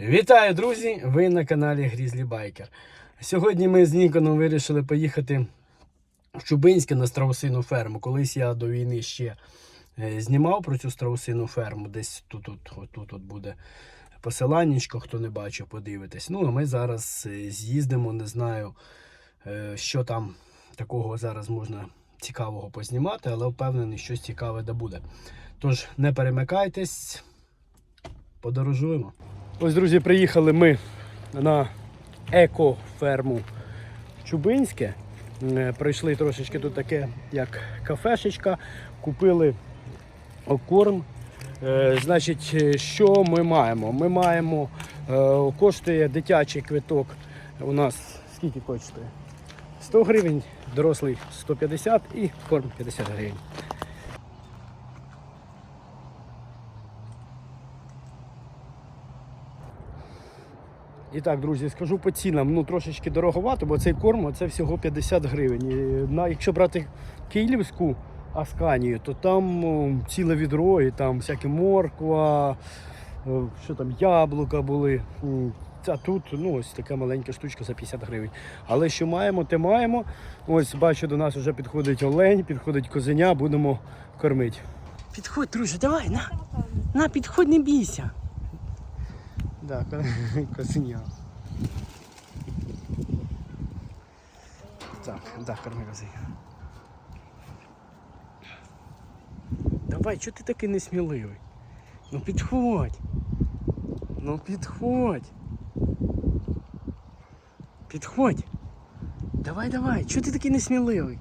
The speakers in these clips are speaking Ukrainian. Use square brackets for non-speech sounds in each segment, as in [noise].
Вітаю, друзі! Ви на каналі Грізлі Байкер. Сьогодні ми з Ніконом вирішили поїхати в Чубинське на страусину ферму. Колись я до війни ще е, знімав про цю страусину ферму. Десь тут от, от, тут буде посиланнячко, хто не бачив, подивитись. Ну, а ми зараз е, з'їздимо, не знаю, е, що там такого зараз можна цікавого познімати, але впевнений, щось цікаве да буде. Тож не перемикайтесь, подорожуємо. Ось, друзі, приїхали ми на екоферму Чубинське. Е, Прийшли трошечки тут таке, як кафешечка, купили корм. Е, Значить, е, що ми маємо? Ми маємо, коштує дитячий квиток. У нас скільки коштує? 100 гривень, дорослий 150 і корм 50 гривень. І так, друзі, скажу по цінам, ну трошечки дороговато, бо цей корм це всього 50 гривень. І На, якщо брати київську асканію, то там о, ціле відро, і там всякі морква, що там, яблука були. А тут ну, ось така маленька штучка за 50 гривень. Але що маємо, те маємо. Ось бачу, до нас вже підходить олень, підходить козеня, будемо кормити. Підходь, друже, давай, на, на, підходь, не бійся. Да, козеня. [laughs] Так, да, корми козеня. Давай, чого ти такий несміливий? Ну підходь. Ну підходь. Підходь. Давай, давай, чого ти такий несміливий?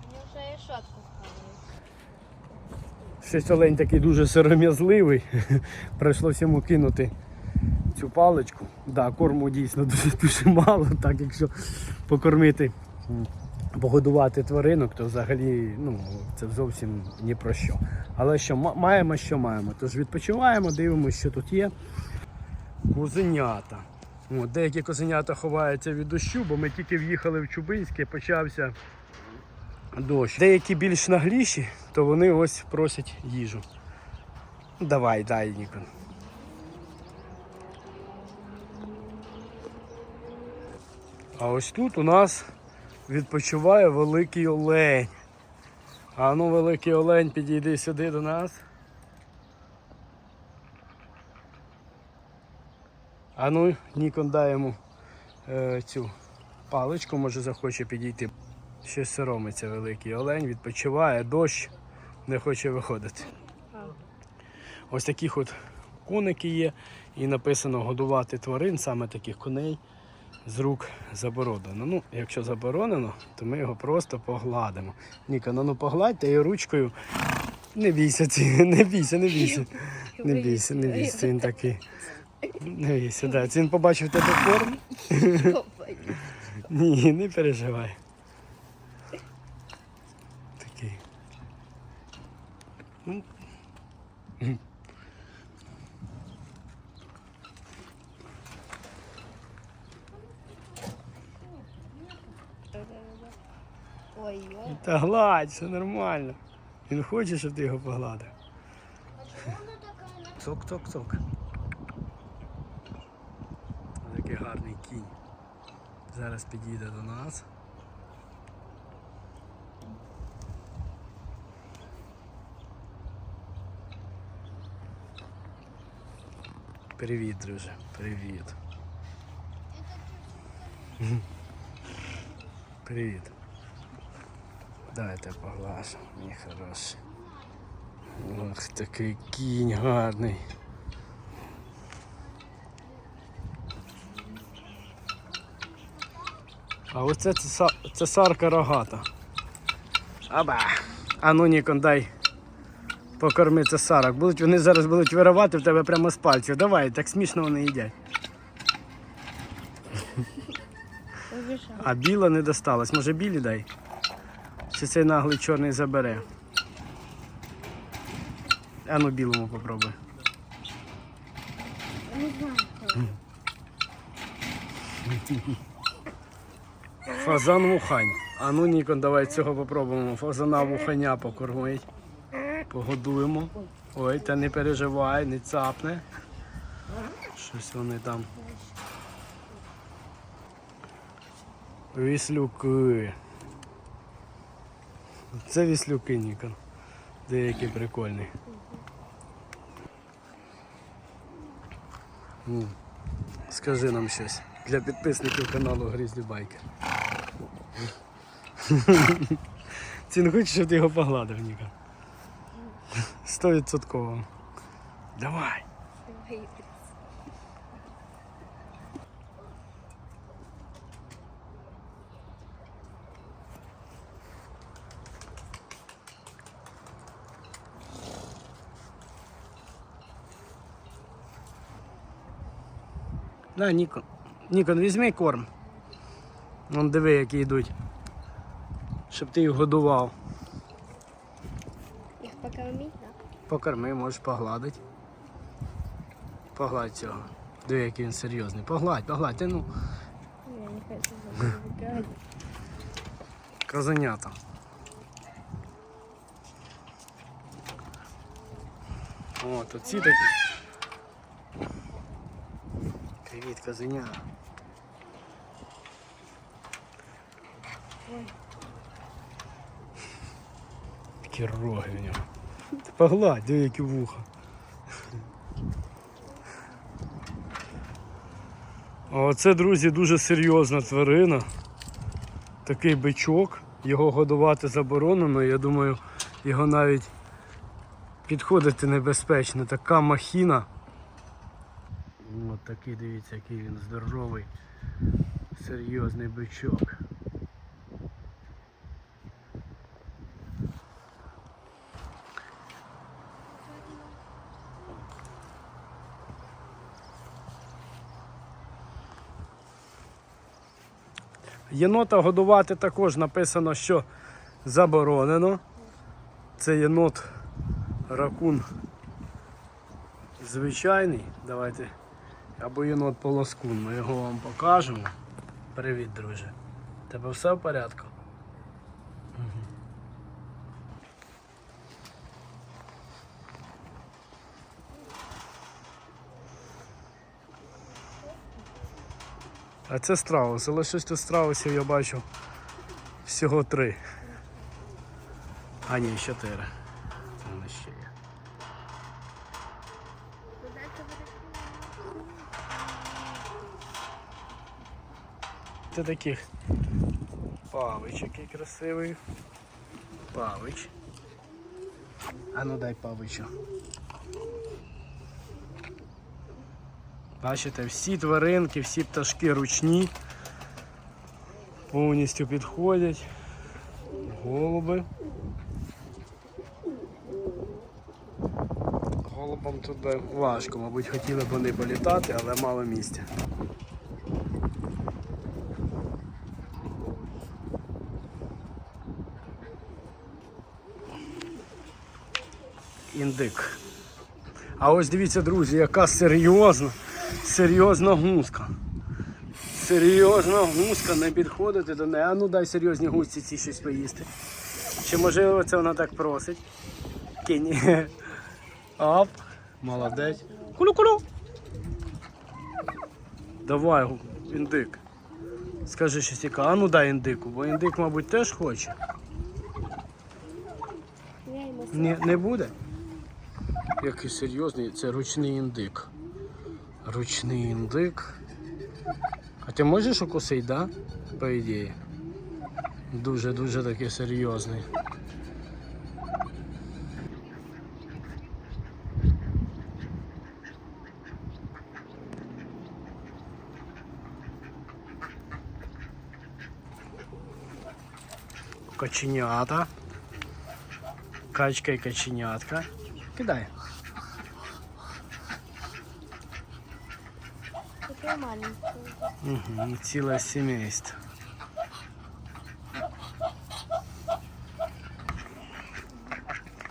Мені вже і шатку вкладають. Щось олень такий дуже сором'язливий. [laughs] Прийшлося йому кинути цю паличку. Да, корму дійсно [laughs] дуже, дуже мало, так якщо покормити, погодувати тваринок, то взагалі ну, це зовсім ні про що. Але що, маємо, що маємо. Тож відпочиваємо, дивимося, що тут є. Козенята. От, деякі козенята ховаються від дощу, бо ми тільки в'їхали в Чубинське, почався дощ. Деякі більш нагліші, то вони ось просять їжу. Давай, дай, Нікон. А ось тут у нас відпочиває великий олень. А ну, великий олень, підійди сюди до нас. А ну, Нікон дай йому е, цю паличку, може захоче підійти. Щось соромиться великий олень, відпочиває, дощ, не хоче виходити. Ось таких от коники є. І написано годувати тварин, саме таких коней, з рук заборонено. Ну, якщо заборонено, то ми його просто погладимо. Ніка, ну, ну погладьте і ручкою. Не бійся, ці- [laughs] не бійся, не бійся. Не бійся, не бійся, він такий. Не бійся, да. Він побачив тебе корм. Ні, не переживай. Такий. Ну. Ой, ой. Та гладь, все нормально. Він хоче, щоб ти його погладив. Цок-цок-цок. Такий гарний кінь. Зараз підійде до нас. Привіт, друже, привіт. Привіт. Давайте поглажу, мій хороший. Ох, такий кінь гарний. А оце цесарка рогата. Аба! А ну Нікон, дай покорми цесарок. Будуть, вони зараз будуть виривати в тебе прямо з пальців. Давай, так смішно вони їдять. А біла не досталась. Може білі дай? Чи цей наглий чорний забере? А ну білому попробуй. Фазан вухань. А ну Нікон, давай цього попробуємо. Фазана вуханя покормить. Погодуємо. Ой, та не переживай, не цапне. Щось вони там. Віслюки. Це віслюки, Нікон. Деякі прикольні. Скажи нам щось для підписників каналу Грізлі Байкер. Цін хочеш, щоб ти його погладив, Ніка? Стовідсотково. Давай. На, Нікон. Нікон, візьми корм. Вон диви, які йдуть. Щоб ти їх годував. Їх покормить, да? Покорми, можеш погладити. Погладь цього. Диви, який він серйозний. Погладь, погладь, ти ну. Я не хочу забегать. Казанята. От, оці такі. Привіт, казаня. Ой. Такі роги в нього. Ти Погладь, диви, які вуха. Оце, друзі, дуже серйозна тварина. Такий бичок. Його годувати заборонено. Я думаю, його навіть підходити небезпечно. Така махіна. От такий, дивіться, який він здоровий. Серйозний бичок. Єнота годувати також написано, що заборонено. Це єнот ракун звичайний. Давайте. Або єнот полоскун. Ми його вам покажемо. Привіт, друже. Тебе все в порядку? А це страус, але щось тут страусів я бачу всього три. А ні, чотири. В ще є. Це таких павич, який красивий. Павич. А ну дай павичу. Бачите, всі тваринки, всі пташки ручні. Повністю підходять. Голуби. Голубам тут важко, мабуть, хотіли б вони політати, але мало місця. індик. А ось дивіться, друзі, яка серйозна, серйозна гуска. Серйозна гуска, не підходити до неї. А ну дай серйозні гусці ці щось поїсти. Чи можливо це вона так просить? Кинь. Ап, [laughs] молодець. Кулю-кулю. Давай, індик. Скажи щось яка. А ну дай індику, бо індик, мабуть, теж хоче. Не, не буде? Який серйозний, це ручний індик. Ручний індик. А ти можеш укусити, да? По ідеї. Дуже-дуже такий серйозний. Каченята. Качка і каченятка. Кидай. Такой маленький. Угу, ціле сімейство.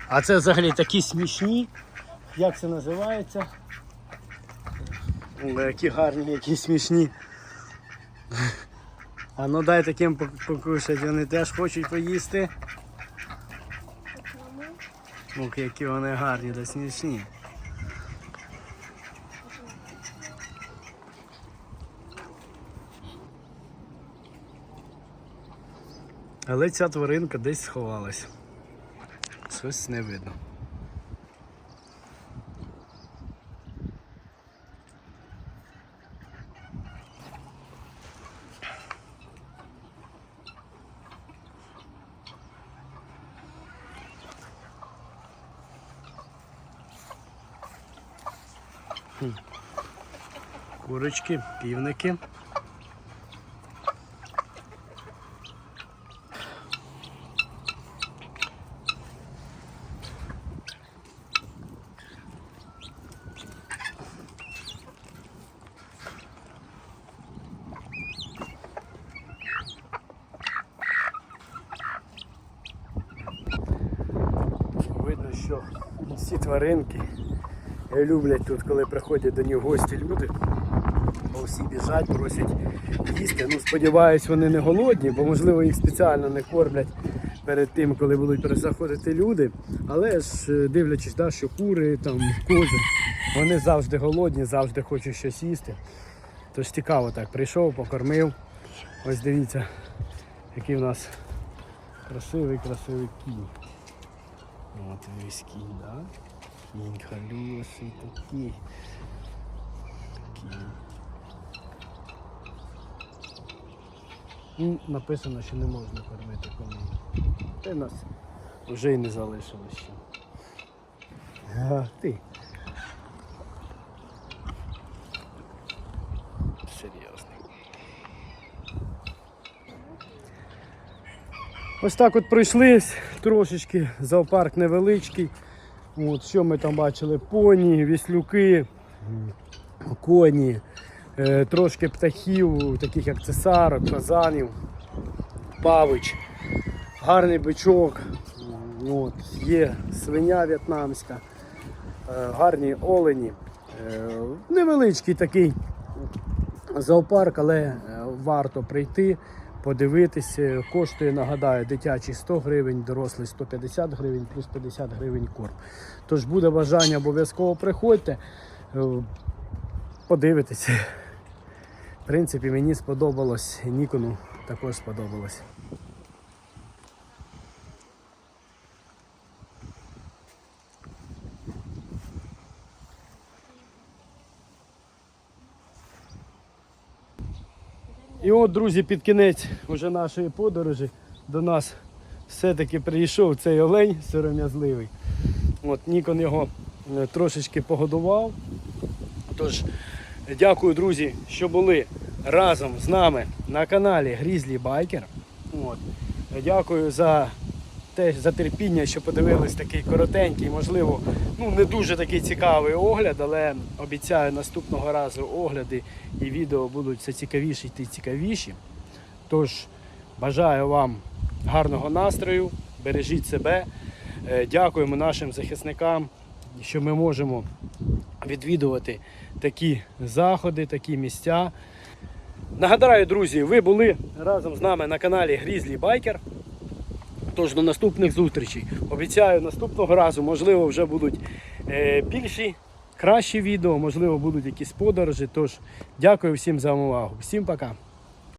А це взагалі такі смішні. Як це називається? О, які гарні, які смішні. А ну дай таким пок- покушати, вони теж хочуть поїсти. Ох, які вони гарні та смішні. Але ця тваринка десь сховалась. Щось не видно. Курочки, півники. Видно, що всі тваринки люблять тут, коли приходять до них гості люди. Бо всі біжать, просять їсти. Ну, сподіваюсь, вони не голодні, бо можливо їх спеціально не кормлять перед тим, коли будуть заходити люди. Але ж е, дивлячись, да, що кури, там, кози, вони завжди голодні, завжди хочуть щось їсти. Тож цікаво так, прийшов, покормив. Ось дивіться, який в нас красивий, красивий кінь. От весь кінь, да? Кінь хороший такий. Ну, Написано, що не можна кормити коней. Та нас вже й не залишилось ще. А, ти. Серйозно. Ось так от пройшлись трошечки, зоопарк невеличкий. От, що ми там бачили? Поні, віслюки, коні, е, трошки птахів, таких як цесарок, казанів, павич, гарний бичок, от, є свиня в'єтнамська, е, гарні олені. Е, Невеличкий такий зоопарк, але е, варто прийти, подивитися. Коштує, нагадаю, дитячий 100 гривень, дорослий 150 гривень, плюс 50 гривень корм. Тож буде бажання, обов'язково приходьте, е, подивитися. В принципі, мені сподобалось, Нікону також сподобалось. От, друзі, під кінець уже нашої подорожі до нас все-таки прийшов цей олень сором'язливий. От Нікон його е, трошечки погодував. Тож, дякую, друзі, що були разом з нами на каналі Грізлі Байкер. От. Дякую за те, за терпіння, що подивились такий коротенький, можливо, ну не дуже такий цікавий огляд, але обіцяю наступного разу огляди і відео будуть все цікавіші і цікавіші. Тож бажаю вам гарного настрою, бережіть себе. Е, Дякуємо нашим захисникам, що ми можемо відвідувати такі заходи, такі місця. Нагадаю, друзі, ви були разом з нами на каналі Грізлі Байкер. Тож до наступних зустрічей. Обіцяю, наступного разу, можливо, вже будуть е, більші, кращі відео, можливо, будуть якісь подорожі. Тож дякую всім за увагу. Всім пока.